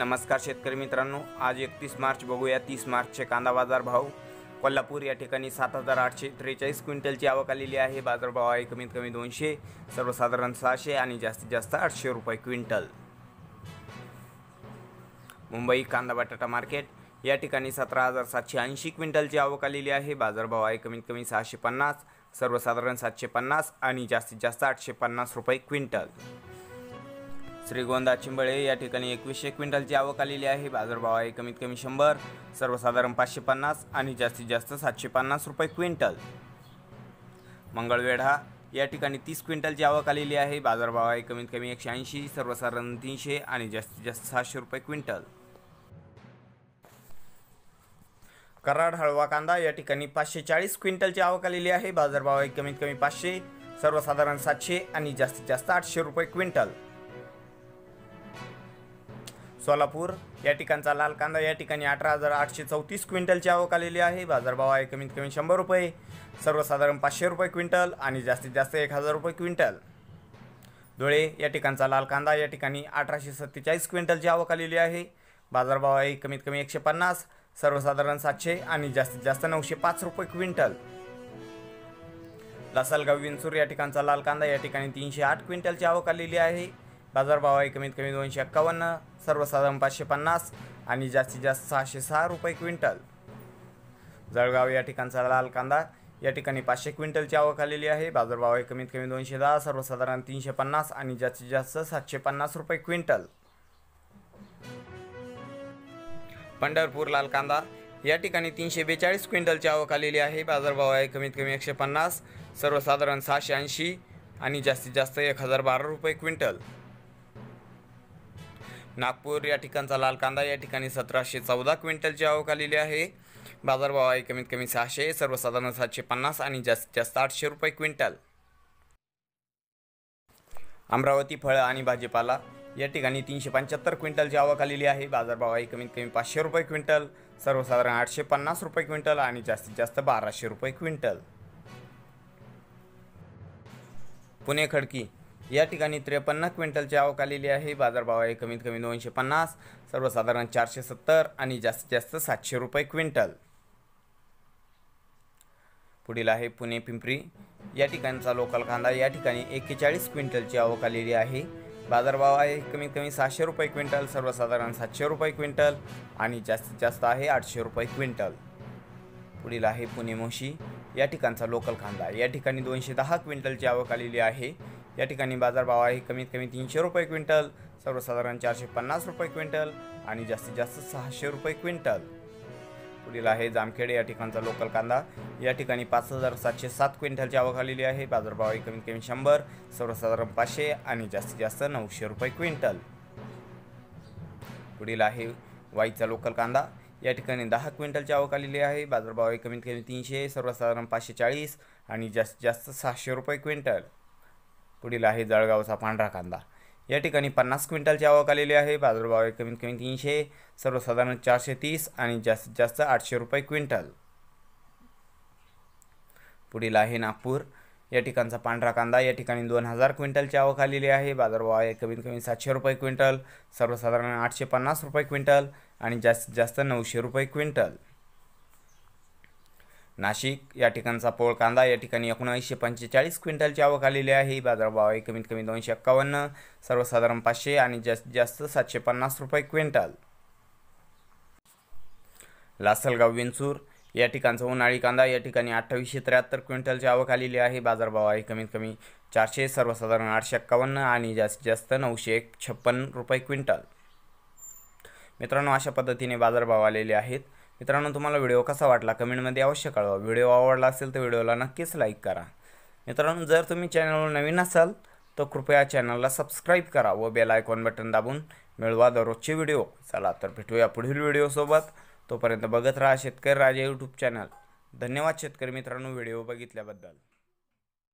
नमस्कार शेतकरी मित्रांनो आज एकतीस मार्च बघूया. तीस मार्चचे कांदा बाजार भाव. कोल्हापूर या ठिकाणी सात हजार आठशे त्रेचाळीस क्विंटलची आवक आलेली आहे. बाजारभाव आहे कमीत कमी दोनशे सर्वसाधारण सहाशे आणि जास्तीत जास्त आठशे रुपये क्विंटल. मुंबई कांदा बटाटा मार्केट या ठिकाणी सतरा हजार सातशे ऐंशी क्विंटलची आवक आलेली आहे. बाजारभाव आहे कमीत कमी सहाशे पन्नास सर्वसाधारण सातशे पन्नास आणि जास्तीत जास्त आठशे पन्नास रुपये क्विंटल. श्रीगोंदा चिंबळे या ठिकाणी एकवीसशे क्विंटलची आवक आलेली आहे. बाजारभाव आहे कमीत कमी शंभर सर्वसाधारण पाचशे पन्नास आणि जास्तीत जास्त सातशे पन्नास रुपये क्विंटल. मंगळवेढा या ठिकाणी तीस क्विंटलची आवक आलेली आहे. बाजारभाव आहे कमीत कमी एकशे ऐंशी सर्वसाधारण तीनशे आणि जास्तीत जास्त सहाशे रुपये क्विंटल. कराड हळवा कांदा या ठिकाणी पाचशे चाळीस क्विंटलची आवक आलेली आहे. बाजारभाव आहे कमीत कमी पाचशे सर्वसाधारण सातशे आणि जास्तीत जास्त आठशे रुपये क्विंटल. सोलापूर या ठिकाणचा लाल कांदा या ठिकाणी अठरा हजार आठशे चौतीस क्विंटलची आवक आलेली आहे. बाजारभाव आहे कमीत कमी शंभर रुपये. सर्वसाधारण पाचशे रुपये क्विंटल आणि जास्तीत जास्त एक हजार रुपये क्विंटल. धुळे या ठिकाणचा लाल कांदा या ठिकाणी अठराशे सत्तेचाळीस क्विंटलची आवक आलेली आहे. बाजारभाव आहे कमीत कमी एकशे पन्नास. सर्वसाधारण सातशे आणि जास्तीत जास्त नऊशे पाच रुपये क्विंटल. लासलगाव विंचूर या ठिकाणचा लाल कांदा या ठिकाणी तीनशे आठ क्विंटलची आवक आलेली आहे. बाजारभाव आहे कमीत कमी दोनशे एक्कावन्न. सर्वसाधारण पाचशे पन्नास आणि जास्तीत जास्त सहाशे सहा रुपये क्विंटल. जळगाव या ठिकाणचा लाल कांदा या ठिकाणी पाचशे क्विंटलची आवक आलेली आहे. बाजारभाव आहे कमीत कमी दोनशे दहा सर्वसाधारण तीनशे पन्नास आणि जास्तीत जास्त सातशे पन्नास रुपये क्विंटल. पंढरपूर लाल कांदा या ठिकाणी तीनशे बेचाळीस क्विंटलची आवक आलेली आहे. बाजारभाव आहे कमीत कमी एकशे पन्नास सर्वसाधारण सहाशे ऐंशी आणि जास्तीत जास्त एक हजार बारा रुपये क्विंटल. नागपूर या ठिकाणचा लाल कांदा या ठिकाणी सतराशे चौदा क्विंटलची आवक आलेली आहे. बाजारभाव आहे कमीत कमी सहाशे सर्वसाधारण सातशे पन्नास आणि जास्तीत जास्त आठशे रुपये क्विंटल. अमरावती फळं आणि भाजीपाला या ठिकाणी तीनशे पंच्याहत्तर क्विंटलची आवक आलेली आहे. बाजारभाव आहे कमीत कमी पाचशे रुपये क्विंटल सर्वसाधारण आठशे पन्नास रुपये क्विंटल आणि जास्तीत जास्त बाराशे रुपये क्विंटल. पुणे खडकी या ठिकाणी त्रेपन्न क्विंटलची आवक आलेली आहे. बाजारभाव आहे कमीत कमी दोनशे पन्नास सर्वसाधारण चारशे सत्तर आणि जास्तीत जास्त सातशे रुपये क्विंटल. पुढील आहे पुणे पिंपरी. या ठिकाणचा लोकल कांदा या ठिकाणी एक्केचाळीस क्विंटलची आवक आलेली आहे. बाजारभाव आहे कमीत कमी सहाशे रुपये क्विंटल सर्वसाधारण सातशे रुपये क्विंटल आणि जास्तीत जास्त आहे आठशे रुपये क्विंटल. पुढील आहे पुणे मोशी या ठिकाणचा लोकल कांदा. या ठिकाणी दोनशे दहा क्विंटलची आवक आलेली आहे. या ठिकाणी बाजारभाव आहे. कमीत कमी तीनशे रुपये क्विंटल सर्वसाधारण चारशे पन्नास रुपये क्विंटल आणि जास्तीत जास्त सहाशे रुपये क्विंटल. पुढील आहे जामखेडे या ठिकाणचा लोकल कांदा. या ठिकाणी पाच हजार सातशे सात क्विंटलची आवक आलेली आहे. बाजारभाव आहे कमीत कमी शंभर सर्वसाधारण पाचशे आणि जास्तीत जास्त नऊशे रुपये क्विंटल. पुढील आहे वाईचा लोकल कांदा. या ठिकाणी दहा क्विंटलची आवक आलेली आहे. बाजारभाव आहे कमीत कमी तीनशे सर्वसाधारण पाचशे चाळीस आणि जास्तीत जास्त सहाशे रुपये क्विंटल. पुढील आहे जळगावचा पांढरा कांदा. या ठिकाणी पन्नास क्विंटलची आवक आलेली आहे. बाजारभाव आहे कमीत कमी तीनशे सर्वसाधारण चारशे तीस आणि जास्तीत जास्त आठशे रुपये क्विंटल. पुढील आहे नागपूर. या ठिकाणचा पांढरा कांदा या ठिकाणी दोन हजार क्विंटलची आवक आलेली आहे. बाजारभाव आहे कमीत कमी सातशे रुपये क्विंटल सर्वसाधारण आठशे पन्नास रुपये क्विंटल आणि जास्तीत जास्त नऊशे रुपये क्विंटल. नाशिक या ठिकाणचा पोळ कांदा या ठिकाणी एकोणावीसशे पंचेचाळीस क्विंटलची आवक आलेली आहे. बाजारभाव आहे कमीत कमी दोनशे एक्कावन्न सर्वसाधारण पाचशे आणि जास्तीत जास्त सातशे पन्नास रुपये क्विंटल. लासलगाव विंचूर या ठिकाणचा उन्हाळी कांदा या ठिकाणी अठ्ठावीसशे त्र्याहत्तर क्विंटलची आवक आलेली आहे. बाजारभाव आहे कमीत कमी चारशे सर्वसाधारण आठशे एक्कावन्न आणि जास्तीत जास्त नऊशे एक छप्पन्न रुपये क्विंटल. मित्रांनो अशा पद्धतीने बाजारभाव आलेले आहेत. मित्रांनो तुम्हाला व्हिडिओ कसा वाटला कमेंटमध्ये अवश्य कळवा. व्हिडिओ आवडला असेल तर व्हिडिओला नक्कीच लाईक करा. मित्रांनो जर तुम्ही चॅनलवर नवीन असाल तर कृपया चॅनलला सबस्क्राईब करा व बेल आयकॉन बटन दाबून मिळवा दररोजचे व्हिडिओ. चला तर भेटूया पुढील व्हिडिओसोबत तोपर्यंत बघत राहा शेतकरी राजा यूट्यूब चॅनल धन्यवाद शेतकरी मित्रांनो व्हिडिओ बघितल्याबद्दल.